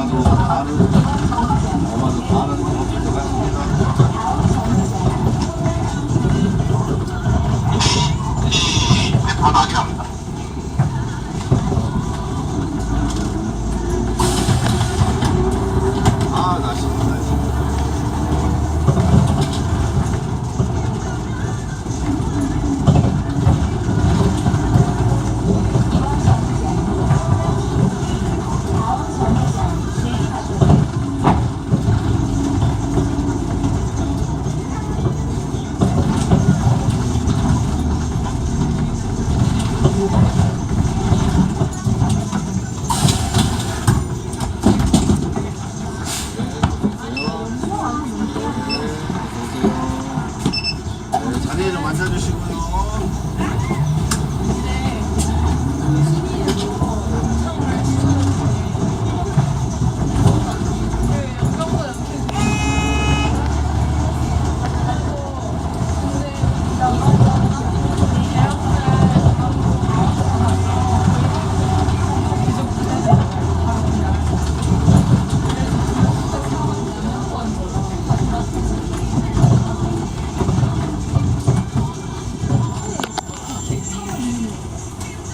아마 좀 앉아주시고요.